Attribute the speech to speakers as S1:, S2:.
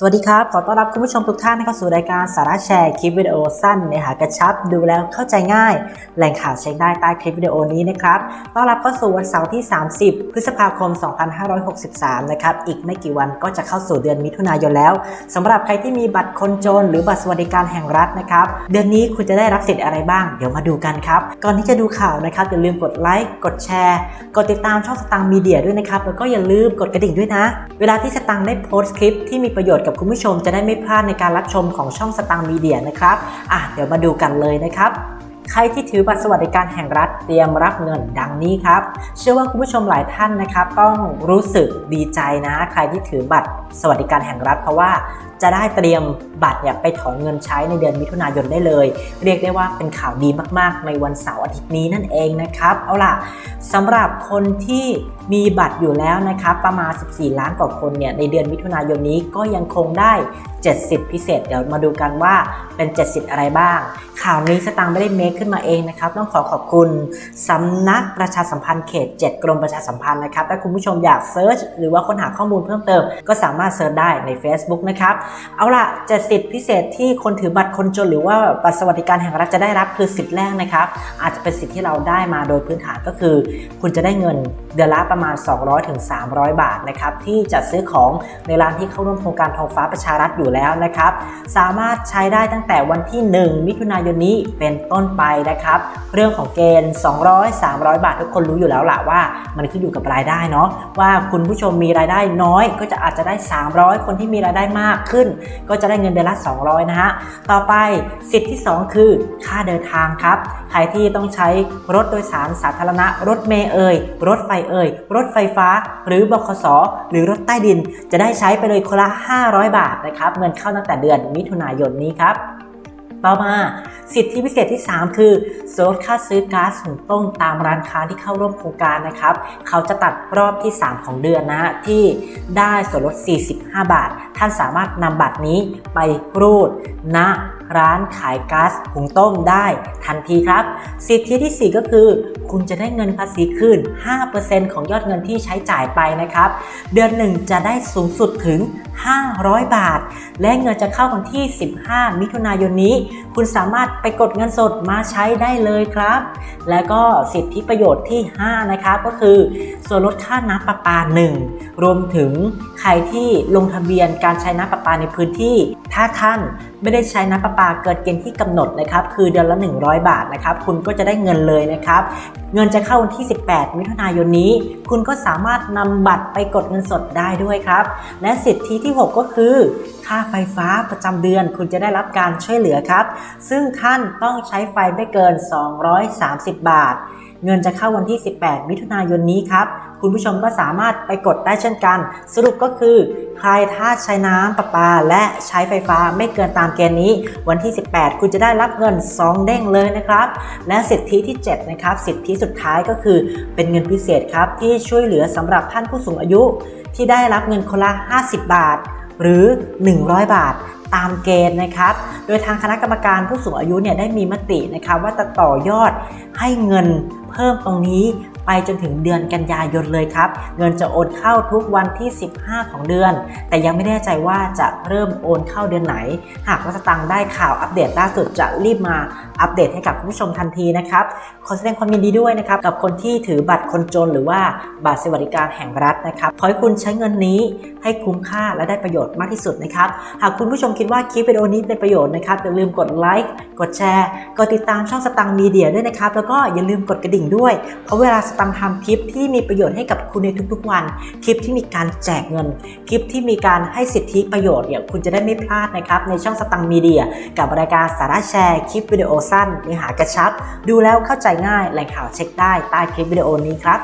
S1: สวัสดีครับ ขอต้อนรับคุณผู้ชมทุกท่านเข้าสู่รายการสาระแชร์คลิปวิดีโอสั้นเนื้อหากระชับดูแล้วเข้าใจง่าย แหล่งข่าวเช็คได้ใต้คลิปวิดีโอนี้นะครับต้อนรับเข้าสู่วันเสาร์ที่ 30 พฤษภาคม 2563 นะครับ อีกไม่กี่วันก็จะเข้าสู่เดือนมิถุนายนแล้วสำหรับใครที่มีบัตรคนจน หรือบัตรสวัสดิการแห่งรัฐนะครับ เดือนนี้คุณจะได้รับสิทธิ์อะไรบ้าง เดี๋ยวมาดูกันครับ ก่อนที่จะดูข่าวนะครับอย่าลืมกดไลค์กดแชร์ กดติดตามช่องสตางค์มีเดียด้วยนะครับแล้วก็อย่าลืมกดกระดิ่งด้วยนะ เวลาที่สตางค์ได้โพสต์คลิปที่มีประโยชน์กับคุณผู้ชมจะได้ไม่พลาดในการรับชมของช่องสตางค์มีเดียนะครับอะเดี๋ยวมาดูกันเลยนะครับใครที่ถือบัตรสวัสดิการแห่งรัฐเตรียมรับเงินดังนี้ครับ เชื่อว่าคุณผู้ชมหลายท่านนะครับ ต้องรู้สึกดีใจนะ ใครที่ถือบัตรสวัสดิการแห่งรัฐเพราะว่าจะได้เตรียมบัตรเนี่ยไปถอนเงินใช้ในเดือนมิถุนายนได้เลย เรียกได้ว่าเป็นข่าวดีมากๆ ในวันเสาร์อาทิตย์นี้นั่นเองนะครับ เอาล่ะสำหรับคนที่มีบัตรอยู่แล้วนะครับประมาณ 14 ล้านกว่าคนเนี่ยในเดือนมิถุนายนนี้ก็ยังคงได้ 70 พิเศษ เดี๋ยวมาดูกันว่าเป็น 70 อะไรบ้าง ข่าวนี้สตางค์ไม่ได้เมคขึ้นมาเองนะครับ ต้องขอขอบคุณสำนักประชาสัมพันธ์เขต 7 กรมประชาสัมพันธ์นะครับถ้าคุณผู้ชมอยากเซิร์ชหรือว่าค้นหาข้อมูลเพิ่มเติม ก็สามารถเซิร์ชได้ใน Facebook นะครับเอาล่ะ70พิเศษที่คนถือบัตรคนจนหรือว่าบัตรสวัสดิการแห่งรัฐจะได้รับคือสิทธิแรกนะครับ อาจจะเป็นสิทธิที่เราได้มาโดยพื้นฐานก็คือ คุณจะได้เงินเดือนละประมาณ200ถึง300 บาทนะครับที่จะซื้อของในร้านที่เข้าร่วมโครงการทองฟ้าประชารัฐอยู่แล้วนะครับ สามารถใช้ได้ตั้งแต่วันที่ 1 มิถุนายนนี้เป็นต้นไปนะครับ เรื่องของเกณฑ์ 200 300 บาททุกคนรู้อยู่แล้วล่ะว่า มันขึ้นอยู่กับรายได้เนาะว่าคุณผู้ชมมีรายได้น้อยก็จะอาจจะได้ 300 คนที่มีรายได้มากขึ้นก็จะได้เงินเดือนละ 200 นะฮะ ต่อไปสิทธิ์ที่ 2 คือค่าเดินทางครับ ใครที่ต้องใช้รถโดยสารสาธารณะ รถเมล์เอ่ย รถไฟเอ่ย รถไฟฟ้า หรือบขสหรือรถใต้ดิน จะได้ใช้ไปเลยคนละ 500 บาทนะครับ เงินเข้าตั้งแต่เดือนมิถุนายนนี้ครับต่อมาสิทธิพิเศษที่ 3 คือส่วนลดค่าซื้อก๊าซหุงต้มตามร้านค้าที่เข้าร่วมโครงการนะครับ เขาจะตัดรอบที่ 3 ของเดือนนะฮะที่ได้ส่วนลด 45 บาท ท่านสามารถนำบัตรนี้ไปรูดณร้านขายก๊าซหุงต้มได้ทันทีครับ สิทธิที่ 4 ก็คือ คุณจะได้เงินภาษีคืน 5%ของยอดเงินที่ใช้จ่ายไปนะครับ เดือนหนึ่งจะได้สูงสุดถึง 500 บาท และเงินจะเข้าวันที่ 15 มิถุนายนนี้ คุณสามารถไปกดเงินสดมาใช้ได้เลยครับ และก็สิทธิประโยชน์ที่ 5 นะครับ ก็คือ ส่วนลดค่าน้ำประปา 1 รวมถึงใครที่ลงทะเบียนการการใช้น้ำประปาในพื้นที่ ถ้าท่านไม่ได้ใช้น้ำประปาเกินเกณฑ์ที่กำหนดนะครับคือเดือนละ 100 บาทนะครับคุณก็จะได้เงินเลยนะครับเงินจะเข้าวันที่ 18 มิถุนายนนี้ คุณก็สามารถนำบัตรไปกดเงินสดได้ด้วยครับ และสิทธิที่ 6 ก็คือ ค่าไฟฟ้าประจำเดือน คุณจะได้รับการช่วยเหลือครับ ซึ่งท่านต้องใช้ไฟไม่เกิน 230 บาท เงินจะเข้าวันที่ 18 มิถุนายนนี้ครับ คุณผู้ชมก็สามารถไปกดได้เช่นกัน สรุปก็คือใครถ้าใช้น้ำประปา และใช้ไฟฟ้าไม่เกินตามเกณฑ์นี้ วันที่ 18 คุณจะได้รับเงิน 2 เด้งเลยนะครับ และสิทธิที่ 7 นะครับ สิทธิสุดท้ายก็คือเป็นเงินพิเศษครับ ที่ช่วยเหลือสำหรับท่านผู้สูงอายุ ที่ได้รับเงินคนละ 50 บาท หรือ 100 บาทตามเกณฑ์นะครับ โดยทางคณะกรรมการผู้สูงอายุเนี่ยได้มีมตินะครับว่าจะต่อยอดให้เงินเพิ่มตรงนี้ ไปจนถึงเดือนกันยายนเลยครับ เงินจะโอนเข้าทุกวันที่ 15 ของเดือน แต่ยังไม่แน่ใจว่าจะเริ่มโอนเข้าเดือนไหน หากว่าสตังค์ได้ข่าวอัปเดตล่าสุดจะรีบมาอัปเดตให้กับผู้ชมทันทีนะครับ ขอแสดงความยินดีด้วยนะครับกับคนที่ถือบัตรคนจนหรือว่าบัตรสวัสดิการแห่งรัฐนะครับขอให้คุณใช้เงินนี้ให้คุ้มค่าและได้ประโยชน์มากที่สุดนะครับ หากคุณผู้ชมคิดว่าคลิปวิดีโอนี้เป็นประโยชน์นะครับอย่าลืมกดไลค์กดแชร์กดติดตามช่องสตังค์มีเดียด้วยนะครับแล้วก็อย่าลืมกดกระดิ่งด้วยเพราะเวลาสตังทำคลิปที่มีประโยชน์ให้กับคุณในทุกๆวัน คลิปที่มีการแจกเงิน คลิปที่มีการให้สิทธิประโยชน์เนี่ยคุณจะได้ไม่พลาดนะครับในช่องสตังมีเดีย กับรายการสาระแชร์ คลิปวิดีโอสั้นเนื้อหากระชับ ดูแล้วเข้าใจง่ายแหล่งข่าวเช็คได้ใต้คลิปวิดีโอนี้ครับ